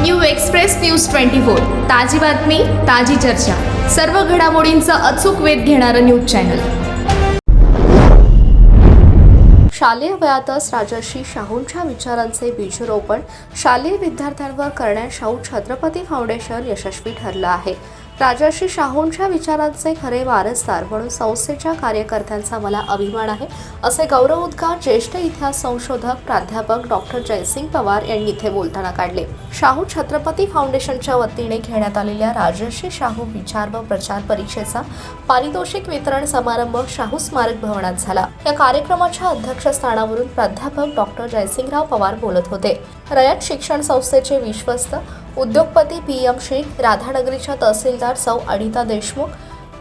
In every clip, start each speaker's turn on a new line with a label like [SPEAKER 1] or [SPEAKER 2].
[SPEAKER 1] New express news twenty four. ताजी बातमी ताजी चर्चा. सर्व घडामोडींचा अचूक वेध घेणारं न्यूज चॅनल. शालेय वयातच राजर्षी शाहूंच्या विचारांचे बीजरोपण शालेय विद्यार्थ्यांवर करण्यास शाहू छत्रपती फाउंडेशन यशस्वी ठरलं आहे. राजर्षी शाहूंच्या विचारांचे खरे वारसदार म्हणून संस्थेच्या कार्यकर्त्यांचा मला अभिमान आहे. असे गौरवोद्गार ज्येष्ठ इतिहास संशोधक प्राध्यापक डॉक्टर जयसिंग पवार यांनी इथे बोलताना काढले. शाहू छत्रपती फाउंडेशनच्या वतीने घेण्यात आलेल्या राजर्षी शाहू विचार व प्रचार परीक्षेचा पारितोषिक वितरण समारंभ शाहू स्मारक भवनात झाला. या कार्यक्रमाच्या अध्यक्षस्थानावरून प्राध्यापक डॉक्टर जयसिंगराव पवार बोलत होते. रयत शिक्षण संस्थेचे विश्वस्त उद्योगपती पी एम शेख राधानगरीच्या तहसीलदार सौ अनिता देशमुख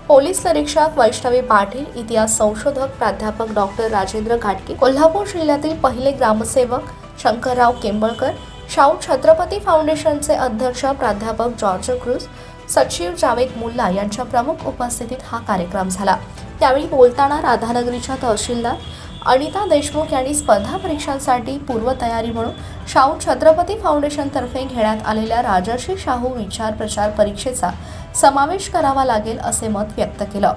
[SPEAKER 1] पोलीस निरीक्षक वैष्णवी पाटील इतिहास संशोधक प्राध्यापक डॉक्टर राजेंद्र घाटके कोल्हापूर जिल्ह्यातील पहिले ग्रामसेवक शंकरराव केंबळकर शाहू छत्रपती फाउंडेशनचे अध्यक्ष प्राध्यापक जॉर्ज क्रूज सचिव जावेद मुल्ला यांच्या प्रमुख उपस्थितीत हा कार्यक्रम झाला. त्यावेळी बोलताना राधानगरीच्या तहसीलदार अनिता देशमुख यांनी स्पर्धा परीक्षांसाठी पूर्वतयारी म्हणून शाहू छत्रपती फाउंडेशनतर्फे घेण्यात आलेल्या राजर्षी शाहू विचार प्रचार परीक्षेचा समावेश करावा लागेल असे मत व्यक्त केलं.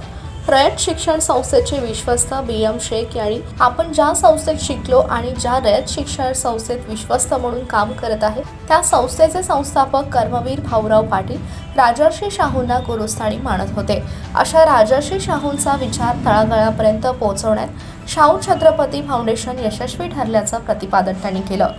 [SPEAKER 1] रयत शिक्षण संस्थेचे विश्वस्त बी एम शेख यांनी आपण ज्या संस्थेत शिकलो आणि ज्या रयत शिक्षण संस्थेत विश्वस्त म्हणून काम करत आहे त्या संस्थेचे संस्थापक कर्मवीर भाऊराव पाटील राजर्षी शाहूंना गुरुस्थानी मानत होते. अशा राजर्षी शाहूंचा विचार तळागळापर्यंत पोहोचवण्यात शाहू छत्रपती फाउंडेशन यशस्वी ठरल्याचं प्रतिपादन त्यांनी केलं.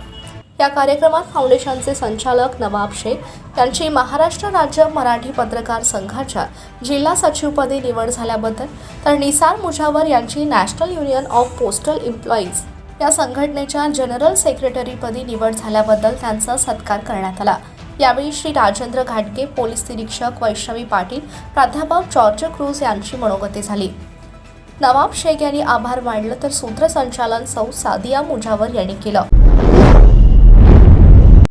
[SPEAKER 1] या कार्यक्रमात फाउंडेशनचे संचालक नवाब शेख यांची महाराष्ट्र राज्य मराठी पत्रकार संघाच्या जिल्हा सचिवपदी निवड झाल्याबद्दल तर निसार मुजावर यांची National Union of Postal Employees या संघटनेच्या जनरल सेक्रेटरीपदी निवड झाल्याबद्दल त्यांचा सत्कार करण्यात आला. यावेळी श्री राजेंद्र घाटगे पोलीस निरीक्षक वैष्णवी पाटील प्राध्यापक जॉर्ज क्रूज यांची मनोगती झाली. नवाब शेख यांनी आभार मानलं तर सूत्रसंचालन सौ सादिया मुजावर यांनी केलं.